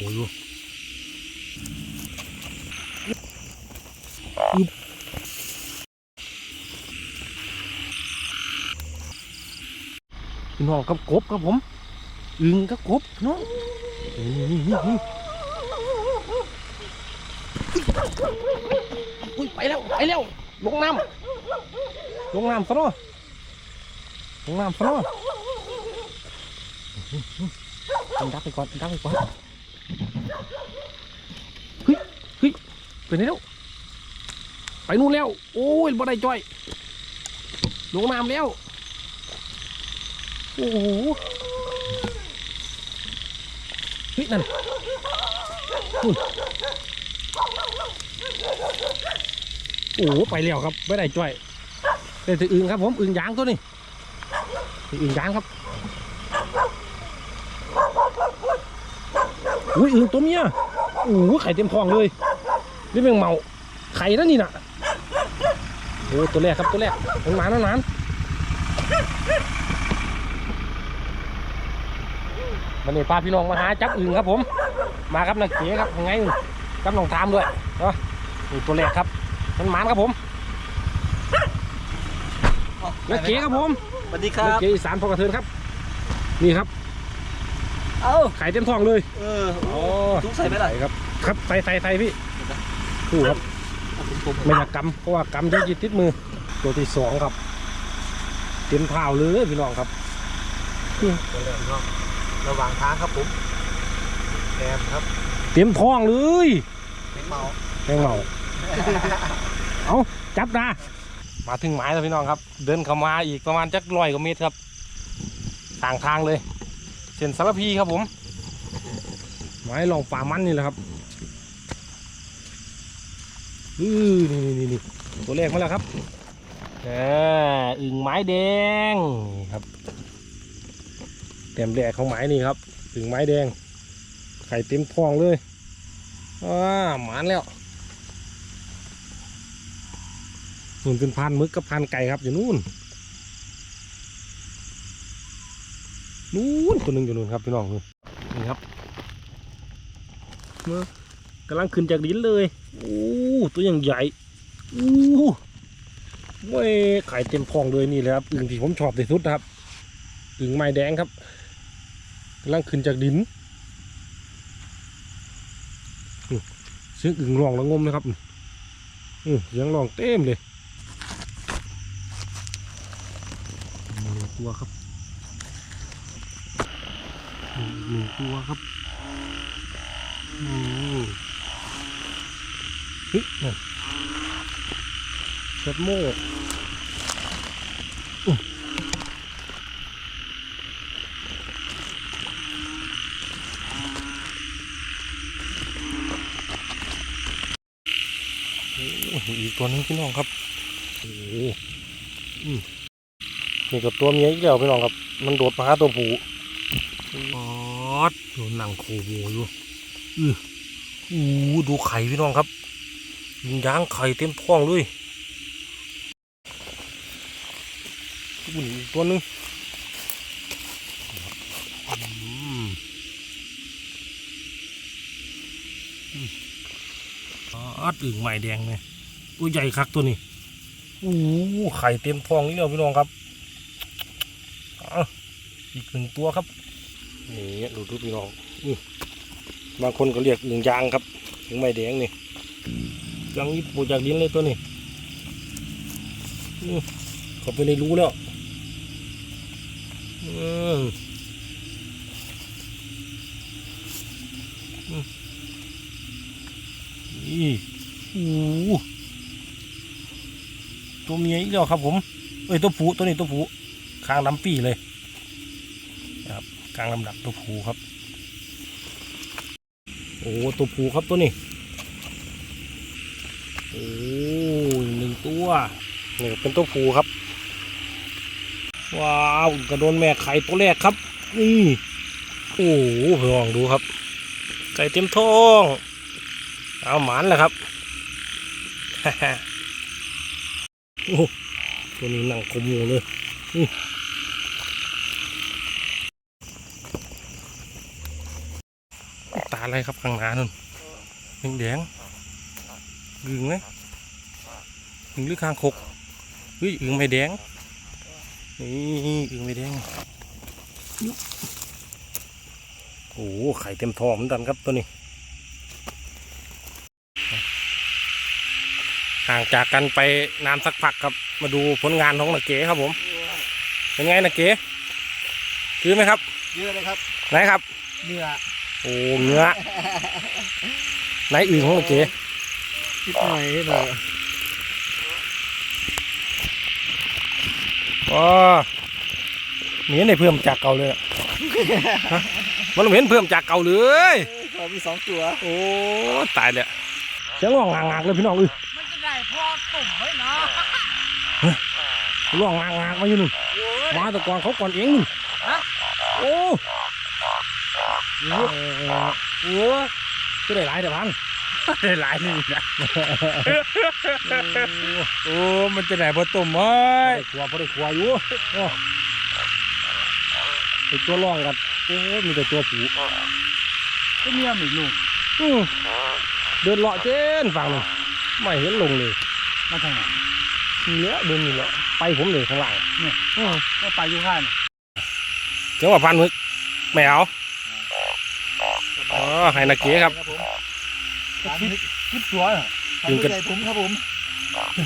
โอ้ยอึ๊บพี่น้องกับกบครับผมอึงกับกบน้องนี่นี่นี่อุ้ยไปแล้วไปแล้วลงน้ำลงน้ำซะเนาะลงน้ำซะเนาะดักไปก่อนดักไปก่อนเฮ้ยเฮ้ย ไปนแล้วไปนู่นแล้ว โอ้ยบ่ได้จ้อยลงน้ำแล้ว โอ้โหเฮ้ยนั่นนู่นโอ้โหไปแล้วครับไม่ได้จ้อยแต่ถึงอึ่งครับผมอึ่งยางตัวนี้อึ่งยางครับอุ้ยอึ่งตัวเมียโอ้โหไข่เต็มท้องเลย นี่เป็นเมาไข่แล้วนี่น่ะโอ้ตัวแรกครับตัวแรกมันหมามันหมานวันนี้พาพี่น้องมาหาจับอึ่งครับผม มาครับนักเก๋ครับยังไงกับน้องทามด้วยเนาะนี่ตัวแรกครับมันหมานครับผมนักเก๋ครับผมสวัสดีครันักบเก๋อีสานพอกระเทินครับ นี่ครับเอ้าไข่เต็มท้องเลย เอออ๋อทุกใส่ไหมล่ะใส่ครับ ครับใส่ใส่ใส่พี่ ถูกครับผมไม่อยากกำเพราะว่ากำจะจิตติดมือ ตัวที่สองครับ เต็มเท้าเลยพี่น้องครับระหว่างทางครับผมแกมครับ เต็มท้องเลยเป็นเมาแมงเมาเอาจับดามาถึงหมายแล้วพี่น้องครับ เดินเข้ามาอีกประมาณจักร้อยกว่าเมตรครับทางทางเลยเส้นสารพีครับผมหมายลองป่ามันนี่แหละครับ อือนี่นี่นี่นี่ตัวแรกมาแล้วครับอ่าอึ่งไม้แดงนี่ครับเต็มแรกของไม้นี่ครับอึ่งไม้แดง ไข่เต็มท้องเลยอ่าหมานแล้วส่นเป็นพันมึกกับพันไก่ครับอยู่นู่นนู่นตัวหนึ่งอยู่นู่นครับพี่น้องนี่ครับ กำลังขึ้นจากดินเลยโอ้ตัวอย่างใหญ่โอ้เว้ยไข่เต็มพองเลยนี่เลยครับอึ่งที่ผมชอบที่สุดนะครับอึ่งไม้แดงครับกำลังขึ้นจากดินเสียงอึ่งร้องระงมนะครับอืมเสียงร้องเต็มเลยหนึ่งตัวครับหนึ่งตัวครับ อืม เฮ้ยนั่นเช็ดโม่อุ๊ยโอ้โหอีกตัวหนึงพี่น้องครับโอ้โหอืมนี่กับตัวเมียอีกแล้วพี่น้องครับ มันโดดมาหาตัวผู้ออดดูหนังโคโบอยู่อืออู้ดูไข่พี่น้องครับ ยิงยางไข่เต็มท้องเลยตัวหนึงอือืมออดอึ่งใหม่แดงเลยตัวใหญ่คักตัวนี้อู้ไข่เต็มท้องนี่แล้วพี่น้องครับอีกหนึ่งตัวครับนี่ดูดูพี่น้องบางคนก็เรียกอึ่งยางครับถึงไม่แดงนี่ ยังนี่ปูจากดินเลยตัวนี้เขาไปในรู้แล้วอืมอืมนี่โอ้ตัวเมียอีกแล้วครับผม เอ้ยตัวผู้ตัวนี้ตัวผู้คางดำปีเลยกลางลำดับตัวผูครับ โอ้ตัวผูครับตัวนี้ โอ้หนึ่งตัวนี่เป็นตัวผูครับ ว้าวกระโดนแม่ไข่ตัวแรกครับ นี่โอ้โหเพื่อลองดูครับ ไก่เต็มท้อง เอาหมานแหละครับโอ้ตัวนี้หนังคมอยู่เลยตาอะไรครับข้างหน้านู่นแดงแดงๆ อึ่งไหมอึ่งหรือคางคกเฮ้ยอึ่งไม่แดงนี่อึ่งไม่แดงยุบโอ้โหไข่เต็มท้องเหมือนกันครับตัวนี้ห่างจากกันไปนานสักพักครับ มาดูผลงานของนักเก๋ครับผม เป็นไงนักเก๋คือไหมครับเยอะเลยครับ ไหนครับเนื้อโอ้เนื้อไหนอื่นของนักเก๋ นิดหน่อยนิดหน่อยอ๋อเหม็นในเพิ่มจากเก่าเลยอะฮะมันเหม็นเพิ่มจากเก่าเลยขอมีสองตัวโอ้ตายเลยเสียงร้องงางๆเลยพี่น้องเอ้ยมันจะได้พอตุ่มไว้นะร้องงางๆมาอยู่นู่นมาแต่ก่อนเขาก่อนเองนู่นโอ้เออโอ้ก็ได้หลายแต่พัน ได้หลายนี่นะโอ้มันจะได้พอตุ่มไว้พอได้ครัวพอได้ครัวอยู่โอ้ไอตัวร้องกันโอ้มีแต่ตัวผูก็เมียมีลูกอืมเดินเลาะเจนฝั่งนึงไม่เห็นลงเลยมาทางไหนเนี้ยเดินนี่แหละไปผมเลยข้างหลังเนี่ยอืมก็ไปอยู่ข้างจังหวะพันมึกไม่เอาอ๋อให้นักเก๋ครับ ผมคิดคิดตัวเหรอถึงกันใจผมครับผม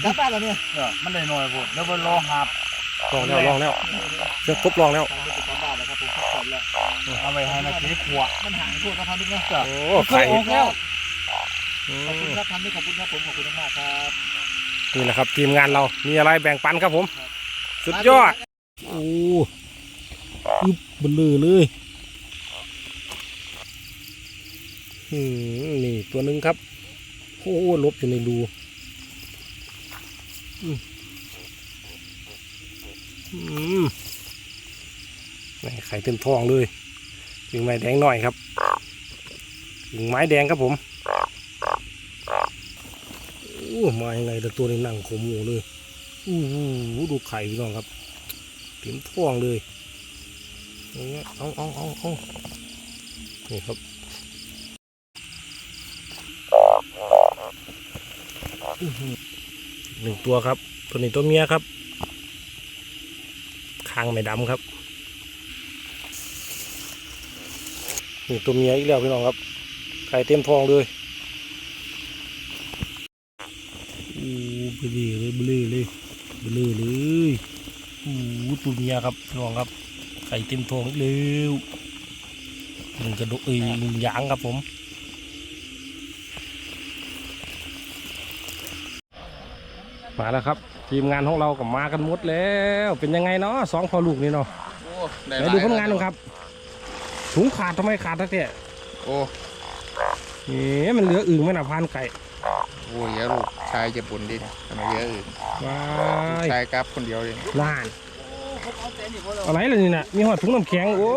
กลับบ้านแล้วเนี่ยเออมันได้น้อยผมแล้วมันรอหาบลองแล้วลองแล้วเครื่องครบลองแล้วกลับบ้านแล้วครับผมพักผ่อนแล้วเอาไปให้นักเก็บขวมันหายทั่วกระพันนึงนะโอ้ไข่ไข่ออกแล้วอืขอบคุณมครับพันนี่ขอบคุณครับผมขอบคุณมากครับนี่แหละครับ ทีมงานเรา มีอะไรแบ่งปันครับผม สุดยอด โอ้อึบเบลอเลยอืม นี่ตัวหนึ่งครับโอ้ลบอยู่ในรูอืมนี่ไข่เต็มท้องเลยถึงไม้แดงหน่อยครับถึงไม้แดงครับผมโอ้มายังไงแต่ตัวนี้นั่งขมหมูเลยอู้หูดูไข่พี่น้องครับเต็มท้องเลยอย่างเงี้ยเอาเอาเอาเอานี่ครับ อื้อ หนึ่งตัวครับ ตัวนี้ตัวเมียครับคางไม่ดำครับนี่ตัวเมียอีกแล้วพี่น้องครับไข่เต็มท้องเลยอู้เบลอเลยเบลอเลยเบลอเลยอู้ตัวเมียครับพี่น้องครับไข่เต็มท้องอีกแล้วหนึ่งกระดูกเอ้ยหนึ่งยางครับผม มาแล้วครับ ทีมงานของเราก็มากันหมดแล้ว เป็นยังไงเนาะสองพอลูกนี่เนาะโอ้ไหนดูผลงานหน่อยครับถุงขาดทำไมขาดทักเนี่ยโอ้เอ๊ะมันเหลืออึ่งไหม่น่ะพานไก่โหเยอะลูกชายจะบุญดิทำไมเยอะอื่นว้ายชายกราฟคนเดียวเลยน่านอะไรล่ะนี่น่ะมีหอดถุงน้ำแข็งโอ้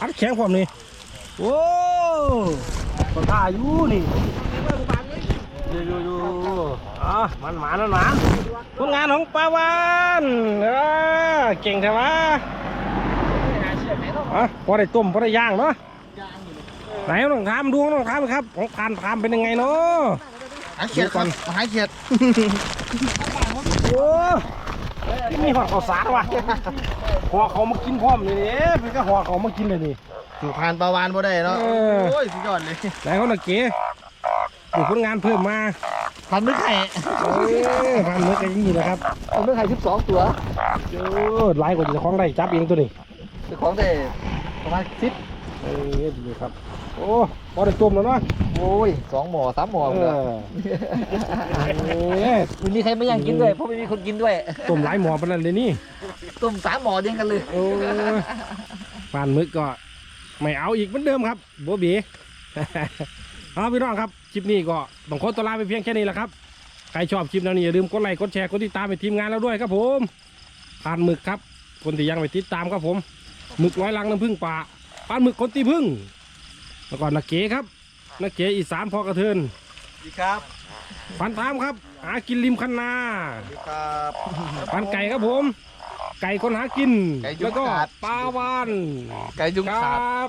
อัดแข็งพร้อมนี่โอ้ก็ท่าอยู่นี่ อยู่อยู่อยู่อะมันหมานั่นหมาผลงานของปาวานเออเก่งใช่ไหมอะพอได้ต้มพอได้ย่างเนาะไหนลองทำดูลองทำครับของการทำเป็นยังไงเนาะหายเขียดก่อนหายเขียดโอ้ยมีหอดข้าวสารว่ะห่อเขามากินพร้อมเลยนี่เป็นก็ห่อเขามากินเลยนี่ถูกผ่านปลาวานบ่ได้เนาะโอ้ยสุดยอดเลยไหนเขาหนักเก๋ ดูผลงานเพิ่มมาพันนึกไข่เออพันเนื้อกันอย่างนี้นะครับพันนึกไข่สิบสองตัวเออหลายกว่าจะคล้องได้จับเองตัวนี้เจ้าของได้ประมาณสิบเออดีครับ โอ้พอได้ต้มแล้วเนาะโอ้ยสองหมอสามหมอเอเลยอเอ้ยไม่มีใครไม่ยังกินด้วยเพราะไม่มีคนกินด้วย ต้มหลายหม้อไปแล้วเลยนี่ ต้มสามหมอเดียวกันเลยโอ้ยปานมึกก็ไม่เอาอีกเหมือนเดิมครับบัวบี เอาพี่น้องครับคลิปนี้ก็ต้องขอตัวลาไปเพียงแค่นี้แหละครับใครชอบคลิปแนวนี้อย่าลืมกดไลค์กดแชร์กดติดตามไปทีมงานเราด้วยครับผมปานหมึกครับ คนที่ยังไม่ติดตามครับผมหมึกร้อยลังน้ำผึ้งป่าปานหมึกคนตีพึ่งแล้วก็นักเก๋ครับนักเก๋อีสานพอกระเทินดีครับปันตามครับ หากินริมคันนาดีครับปันไก่ครับผม ไก่คนหากิน ไก่จุ๊แล้วก็ขาด ปลาวานไก่จุ้งคขาดรับ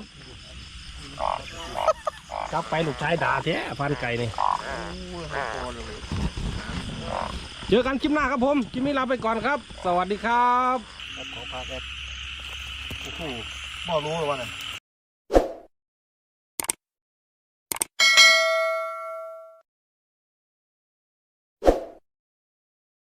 กลับไปลูกชายด่าแท้พันไก่นี่โอ้ยหาคอเลยเจอกันคลิปหน้าครับผมคลิปนี้ลาไปก่อนครับ สวัสดีครับครับขอพาแกโอ้โหบ่รู้เลยว่าเนี่ย